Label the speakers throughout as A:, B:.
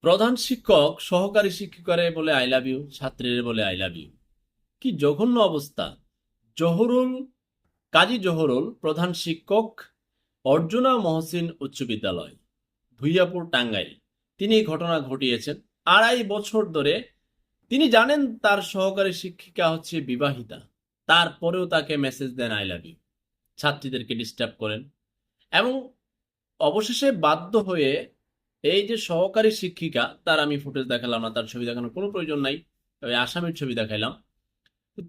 A: প্রধান শিক্ষক সহকারী শিক্ষিকারে বলে আই লাভ ইউ ছাত্রীরে বলে আই লাভ ইউ কি জঘন্য অবস্থা। জহরুল, কাজী জহরুল, প্রধান শিক্ষক, অর্জুনা মহসিন উচ্চ বিদ্যালয়, ভুইয়াপুর, টাঙ্গাইল। তিনি এই ঘটনা ঘটিয়েছেন। আড়াই বছর ধরে তিনি জানেন তার সহকারী শিক্ষিকা হচ্ছে বিবাহিতা। তারপরেও তাকে মেসেজ দেন আই লাভ ইউ ছাত্রীদেরকে ডিস্টার্ব করেন। এবং অবশেষে বাধ্য হয়ে এই যে সহকারী শিক্ষিকা, তার আমি ফুটেজ দেখালাম না, তার ছবি দেখানোর কোনো প্রয়োজন নাই ওই আসামির ছবি দেখাইলাম।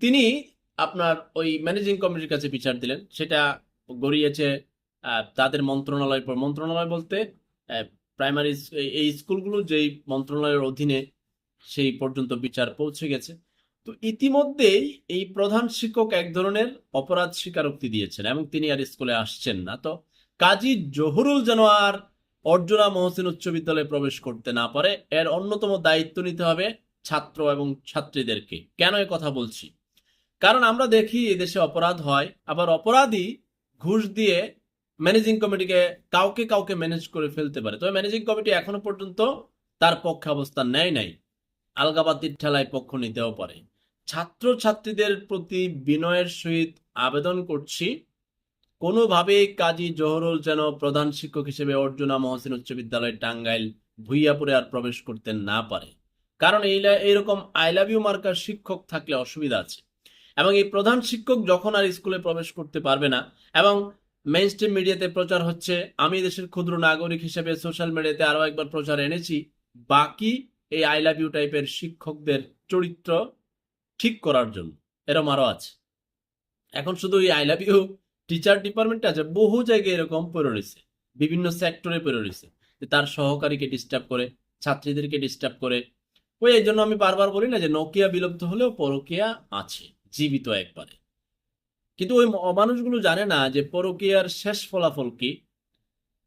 A: তিনি আপনার ওই ম্যানেজিং কমিটির কাছে বিচার দিলেন। সেটা গড়িয়েছে তাদের মন্ত্রণালয় পর মন্ত্রণালয় বলতে প্রাইমারি এই স্কুলগুলো যেই মন্ত্রণালয়ের অধীনে সেই পর্যন্ত বিচার পৌঁছে গেছে। তো ইতিমধ্যেই এই প্রধান শিক্ষক এক ধরনের অপরাধ স্বীকারোক্তি দিয়েছেন এবং তিনি আর স্কুলে আসছেন না। তো কাজী জহুরুল যেন আর অর্জুনা মহসিন উচ্চ বিদ্যালয়ে প্রবেশ করতে না পারে। এর অন্যতম দায়িত্ব নিতে হবে ছাত্র এবং ছাত্রীদেরকে। কেন এ কথা বলছি? কারণ আমরা দেখি এদেশে অপরাধ হয়, আবার অপরাধী ঘুষ দিয়ে ম্যানেজিং কমিটিকে কাউকে কাউকে ম্যানেজ করে ফেলতে পারে। তবে ম্যানেজিং কমিটি এখনও পর্যন্ত তার পক্ষে অবস্থান নেয় নাই। আলগাবাতির ঠেলায় পক্ষ নিতেও পারে। ছাত্র ছাত্রীদের প্রতি বিনয়ের সহিত আবেদন করছি। কোনোভাবেই কাজী জহরুল যেন প্রধান শিক্ষক হিসেবে অর্জুনা মহসিন উচ্চ বিদ্যালয় টাঙ্গাইল ভুইয়াপুরে আর প্রবেশ করতে না পারে। কারণ এই এইরকম আই লাভ ইউ মার্কার শিক্ষক থাকলে অসুবিধা আছে। এবং এই প্রধান শিক্ষক যখন আর স্কুলে প্রবেশ করতে পারবে না, এবং মেইন স্ট্রিম মিডিয়াতে প্রচার হচ্ছে, আমি দেশের ক্ষুদ্র নাগরিক হিসেবে সোশ্যাল মিডিয়াতে আরও একবার প্রচার এনেছি, বাকি এই আই লাভ ইউ টাইপের শিক্ষকদের চরিত্র ঠিক করার জন্য। এরম আরও আছে। এখন শুধু এই আই লাভ ইউ টিচার ডিপার্টমেন্টে আছে, বহু জায়গায় এরকম পড়ে রয়েছে, বিভিন্ন সেক্টরে পড়ে রয়েছে, যে তার সহকারীকে ডিস্টার্ব করে, ছাত্রীদেরকে ডিস্টার্ব করে। ওই এই জন্য আমি বারবার বলি না যে নকিয়া বিলুপ্ত হলেও পরকিয়া আছে, জীবিত একবারে। কিন্তু ওই মানুষগুলো জানে না যে পরকিয়ার শেষ ফলাফল কি?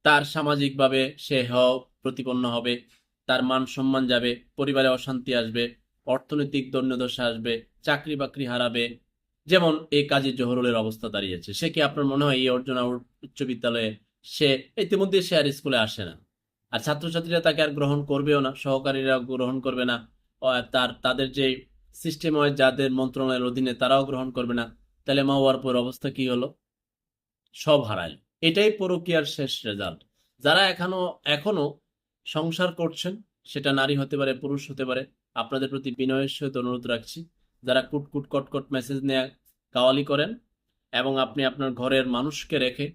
A: তার সামাজিকভাবে সে হ প্রতিপন্ন হবে, তার মান সম্মান যাবে, পরিবারে অশান্তি আসবে, অর্থনৈতিক দৈন্যদশা আসবে চাকরি বাকরি হারাবে যেমন এই কাজী জহরুলের অবস্থা দাঁড়িয়েছে, সে কি আপনার মনে হয় এই অর্জনা উচ্চ বিদ্যালয়ে সে ইতিমধ্যে সে আর স্কুলে আসে না? আর ছাত্রছাত্রীরা তাকে আর গ্রহণ করবেও না, সহকারীরা গ্রহণ করবে না তার, তাদের যে সিস্টেম হয়, যাদের মন্ত্রণালয়ের অধীনে তারাও গ্রহণ করবে না, তাহলে মা পর অবস্থা কি হলো? সব হারাইল। এটাই পরকীয়ার শেষ রেজাল্ট যারা এখনও এখনও সংসার করছেন, সেটা নারী হতে পারে, পুরুষ হতে পারে, আপনাদের প্রতি বিনয়ের সহিত অনুরোধ রাখছি। যারা কুটকুট কটকট মেসেজ নিয়ে কাওয়ালি করেন এবং আপনি আপনার ঘরের মানুষকে রেখে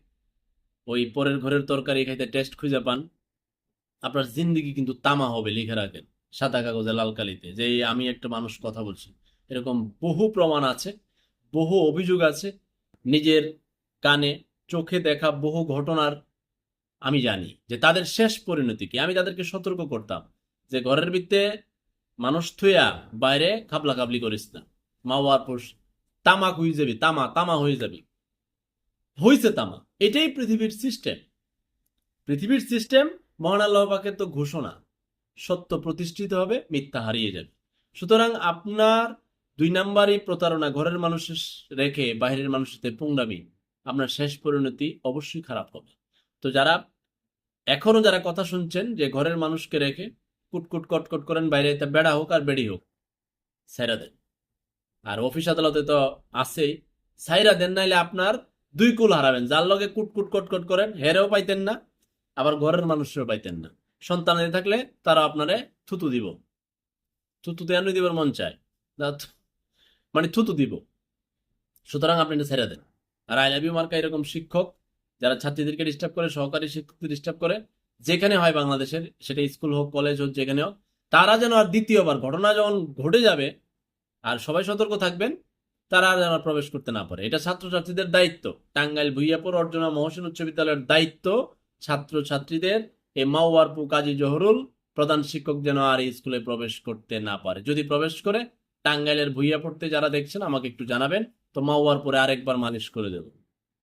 A: ওই পরের ঘরের তরকারি খাইতে টেস্ট খুঁজে পান, আপনার জিন্দিগি কিন্তু তামা হবে লিখে রাখেন, সাদা কাগজে লাল কালিতে। যে আমি একটা মানুষ কথা বলছি, এরকম বহু প্রমাণ আছে, বহু অভিযোগ আছে, নিজের কানে, চোখে দেখা বহু ঘটনার আমি জানি যে তাদের শেষ পরিণতি কি? আমি তাদেরকে সতর্ক করতাম যে ঘরের ভিত্তে মানুষ থুয়া বাইরে খাবলা খাবলি করিস না। মা বাবার পুষ তামাক হয়ে যাবি, তামা তামা হয়ে যাবি। হইছে তামা। এটাই পৃথিবীর সিস্টেম পৃথিবীর সিস্টেম মহান তো ঘোষণা। সত্য প্রতিষ্ঠিত হবে, মিথ্যা হারিয়ে যাবে। সুতরাং আপনার দুই নাম্বারই প্রতারণা, ঘরের মানুষের রেখে বাইরের মানুষের পুংরামি আপনার শেষ পরিণতি অবশ্যই খারাপ হবে। তো যারা, এখনও যারা কথা শুনছেন যে ঘরের মানুষকে রেখে কুটকুট কটকট করেন, বাইরে তা বেড়া হোক আর বেড়ি হোক সাইরা দেন। আর অফিস আদালতে তো আছেই। সাইরা দেন, নাইলে আপনার দুই কুল হারাবেন। যার লগে কুটকুট কটকট করেন, হেরেও পাইতেন না, আবার ঘরের মানুষেরও পাইতেন না। সন্তান থাকলে তারা আপনারে থুতু দিব। থুতু দেন দিবার মন চায়। মানে থুতু দিব। সুতরাং আপনি এটা ছেড়ে দেন। আর আই মার্কা এরকম শিক্ষক, যারা ছাত্রীদেরকে ডিস্টার্ব করে, সহকারী শিক্ষকদের ডিস্টার্ব করে যেখানে হয় বাংলাদেশের, সেটা স্কুল হোক, কলেজ হোক, যেখানে হোক, তারা যেন আর দ্বিতীয়বার, ঘটনা যখন ঘটে যাবে, আর সবাই সতর্ক থাকবেন, তারা আর যেন প্রবেশ করতে না পারে। এটা ছাত্রছাত্রীদের দায়িত্ব। টাঙ্গাইল ভুইয়াপুর অর্জনা মহসিন উচ্চ বিদ্যালয়ের দায়িত্ব ছাত্র ছাত্রীদের এই মাওয়ারপু কাজী জহরুল, প্রধান শিক্ষক যেন আর এই স্কুলে প্রবেশ করতে না পারে। যদি প্রবেশ করে, টাঙ্গাইলের ভুইয়া পড়তে যারা দেখছেন, আমাকে একটু জানাবেন, তো মাওয়ার পরে আরেকবার মালিশ করে দেবো।